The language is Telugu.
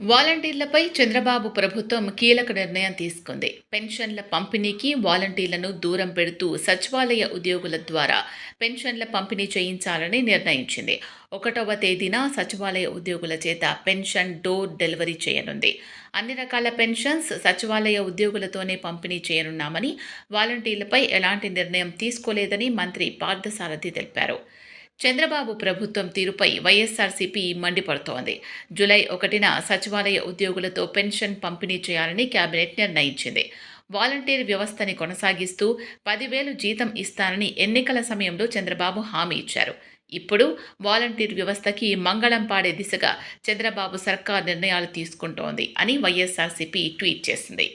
వాలంటీర్లపై చంద్రబాబు ప్రభుత్వం కీలక నిర్ణయం తీసుకుంది. పెన్షన్ల పంపిణీకి వాలంటీర్లను దూరం పెడుతూ సచివాలయ ఉద్యోగుల ద్వారా పెన్షన్ల పంపిణీ చేయించాలని నిర్ణయించింది. ఒకటవ తేదీన సచివాలయ ఉద్యోగుల చేత పెన్షన్ డోర్ డెలివరీ చేయనుంది. అన్ని రకాల పెన్షన్స్ సచివాలయ ఉద్యోగులతోనే పంపిణీ చేయనున్నామని వాలంటీర్లపై ఎలాంటి నిర్ణయం తీసుకోలేదని మంత్రి పార్థసారథి తెలిపారు. చంద్రబాబు ప్రభుత్వం తీరుపై వైఎస్ఆర్సీపీ మండిపడుతోంది. జూలై ఒకటిన సచివాలయ ఉద్యోగులతో పెన్షన్ పంపిణీ చేయాలని కేబినెట్ నిర్ణయించింది. వాలంటీర్ వ్యవస్థని కొనసాగిస్తూ పదివేలు జీతం ఇస్తానని ఎన్నికల సమయంలో చంద్రబాబు హామీ ఇచ్చారు. ఇప్పుడు వాలంటీర్ వ్యవస్థకి మంగళం పాడే దిశగా చంద్రబాబు సర్కార్ నిర్ణయాలు తీసుకుంటోంది అని వైఎస్ఆర్సీపీ ట్వీట్ చేసింది.